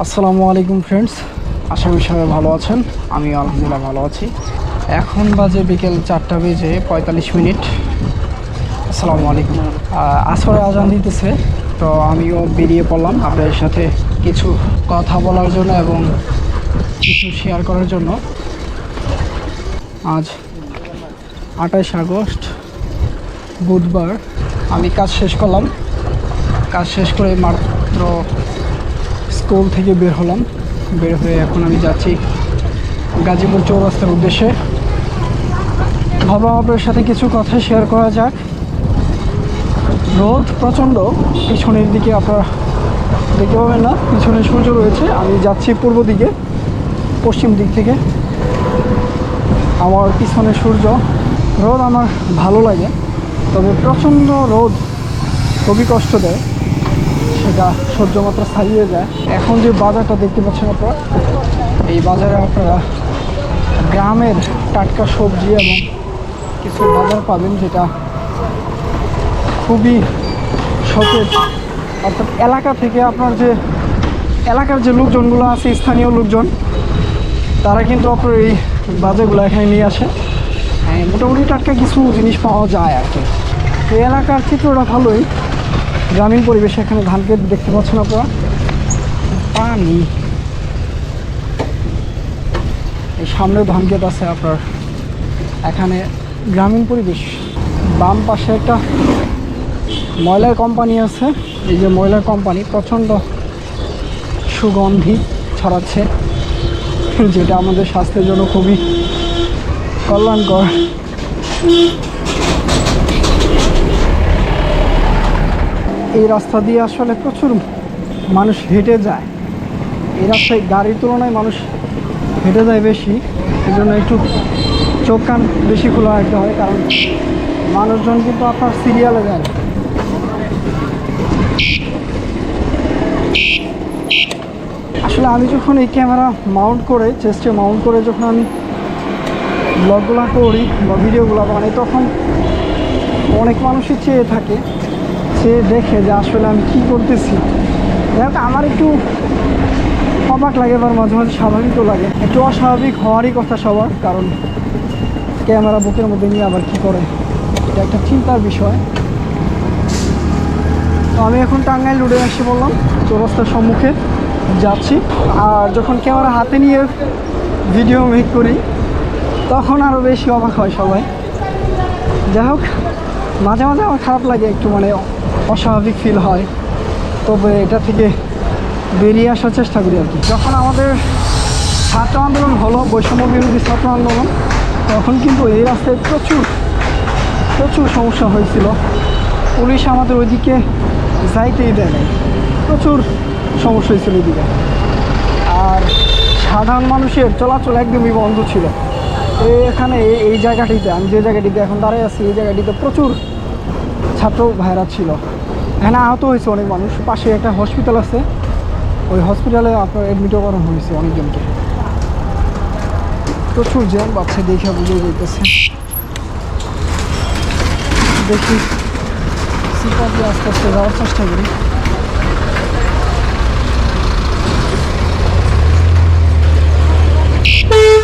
আসসালামু আলাইকুম ফ্রেন্ডস আশা করি সবাই ভালো আছেন। আমি আলহামদুলিল্লাহ ভালো আছি। এখন বাজে বিকেল চারটা বেজে পঁয়তাল্লিশ মিনিট। আসসালামু আলাইকুম। আসরে আজান দিতেছে, তো আমিও বেরিয়ে পড়লাম আপনাদের সাথে কিছু কথা বলার জন্য এবং কিছু শেয়ার করার জন্য। আজ আঠাশ আগস্ট, বুধবার আমি কাজ শেষ করলাম। কাজ শেষ করে মাত্র স্কুল থেকে বের হলাম। বের হয়ে এখন আমি যাচ্ছি গাজীপুর চৌরাস্তার উদ্দেশ্যে। ভাবলাম আপনার সাথে কিছু কথা শেয়ার করা যাক। রোদ প্রচণ্ড, পিছনের দিকে আপনারা দেখতে পাবেন না, পিছনে সূর্য রয়েছে। আমি যাচ্ছি পূর্ব দিকে, পশ্চিম দিক থেকে। আমার পিছনে সূর্য। রোদ আমার ভালো লাগে, তবে প্রচণ্ড রোদ খুবই কষ্ট দেয়। সেটা সহ্য মাত্রা ছাড়িয়ে যায়। এখন যে বাজারটা দেখতে পাচ্ছেন আপনারা এই বাজারে আপনারা গ্রামের টাটকা সবজি এবং কিছু বাজার পাবেন যেটা খুবই সতেজ। অর্থাৎ এলাকা থেকে আপনার যে এলাকার যে লোকজনগুলো আছে স্থানীয় লোকজন তারা কিন্তু আপনার এই বাজারগুলো এখানে নিয়ে আসে। হ্যাঁ, মোটামুটি টাটকা কিছু জিনিস পাওয়া যায় আর কি। এলাকার চিত্রটা ভালোই গ্রামীণ পরিবেশে এখানে ধান ক্ষেত দেখতে পাচ্ছেন আপনারা। পানি। এই সামনেও ধান ক্ষেত আছে আপনার। এখানে গ্রামীণ পরিবেশ। বাম পাশে একটা ময়লার কোম্পানি আছে। এই যে ময়লার কোম্পানি প্রচণ্ড সুগন্ধি ছড়াচ্ছে, যেটা আমাদের স্বাস্থ্যের জন্য খুবই কল্যাণকর। এই রাস্তা দিয়ে আসলে প্রচুর মানুষ হেঁটে যায়। এই রাস্তায় গাড়ির তুলনায় মানুষ হেঁটে যায় বেশি। এই জন্য একটু চোখ কান বেশি খোলা রাখতে হয়, কারণ মানুষজন কিন্তু আপনার সিরিয়ালে যায়। আসলে আমি যখন এই ক্যামেরা মাউন্ট করে চেস্টে মাউন্ট করে যখন আমি ব্লগগুলো করি বা ভিডিওগুলো বানাই, তখন অনেক মানুষই চেয়ে থাকে চেয়ে দেখে যে আসলে আমি কী করতেছি। দেখ আমার একটু অবাক লাগে এবার মাঝে মাঝে স্বাভাবিকও লাগে। একটু অস্বাভাবিক হওয়ারই কথা সবার, কারণ ক্যামেরা বুকের মধ্যে নিয়ে আবার কী করে? এটা একটা চিন্তার বিষয়। তো আমি এখন টাঙ্গাইল রোডে এসে বললাম চৌরাস্তার সম্মুখে যাচ্ছি। আর যখন ক্যামেরা হাতে নিয়ে ভিডিও মেক করি, তখন আরও বেশি অবাক হয় সবাই। যাই হোক, মাঝে মাঝে আমার খারাপ লাগে একটু মানে অস্বাভাবিক ফিল হয়। তবে এটা থেকে বেরিয়ে আসার চেষ্টা করি আর কি। যখন আমাদের ছাত্র আন্দোলন হলো, বৈষম্য বিরোধী ছাত্র আন্দোলন, তখন কিন্তু এই রাস্তায় প্রচুর প্রচুর সমস্যা হয়েছিল। পুলিশ আমাদের ওইদিকে যাইতেই দেয় নাই। প্রচুর সমস্যা হয়েছিল ওইদিকে আর সাধারণ মানুষের চলাচল একদমই বন্ধ ছিল। এখানে এই জায়গাটিতে, আমি যে জায়গাটিতে এখন দাঁড়িয়ে আছি, এই জায়গাটিতে প্রচুর ছাত্র ভাইরা ছিল। এখানে আহত হয়েছে অনেক মানুষ। পাশে একটা হসপিটাল আছে। ওই হসপিটালে আপনার অ্যাডমিটও করানো হয়েছে অনেকজনকে। প্রচুর জ্যাম, বাচ্চা দেখে বুঝে যেতেছে দেখি, সিপার দিয়ে আস্তে আস্তে যাওয়ার চেষ্টা করি। সিপা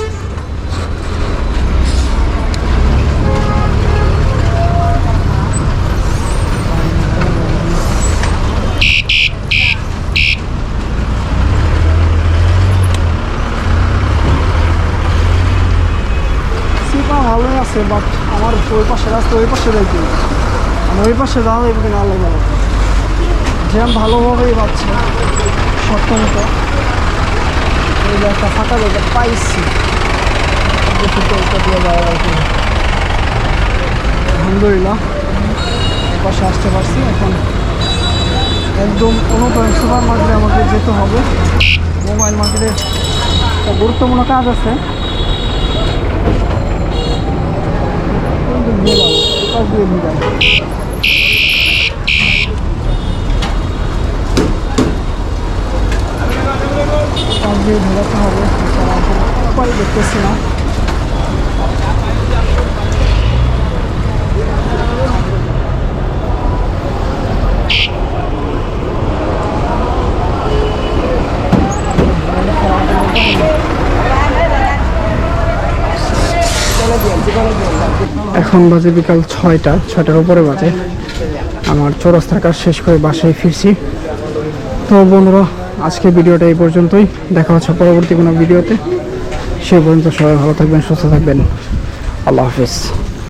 আছে বাট আমার ওই পাশে রাস্তা ওই পাশে যাইতে আমি ওই পাশে যাবে কিনা আল্লাহ ভালো জ্যাম ভালোভাবেই পাচ্ছে সপ্তমত এই যে একটা ফাঁকা জায়গা পাইছি। দেখি দিয়ে যাওয়া কিনা। আলহামদুলিল্লাহ পাশে আসতে পারছি। এখন একদম অনুপ্রাণ সুপার মার্কেটে আমাকে যেতে হবে। মোবাইল মার্কেটে একটা গুরুত্বপূর্ণ কাজ আছে। কোন দিক দিয়ে যাব দিয়ে দিয়ে পাশ দিয়ে ভেজাতে হবে। উপায় দেখতেছি না এখন বাজে বিকাল ছয়টা, ছয়টার উপরে বাজে। আমার চৌরাস্তার কাজ শেষ করে বাসায় ফিরছি। তো বন্ধুরা, আজকে ভিডিওটা এই পর্যন্তই। দেখা হচ্ছে পরবর্তী কোনো ভিডিওতে। সে পর্যন্ত সবাই ভালো থাকবেন, সুস্থ থাকবেন। আল্লাহ হাফিজ।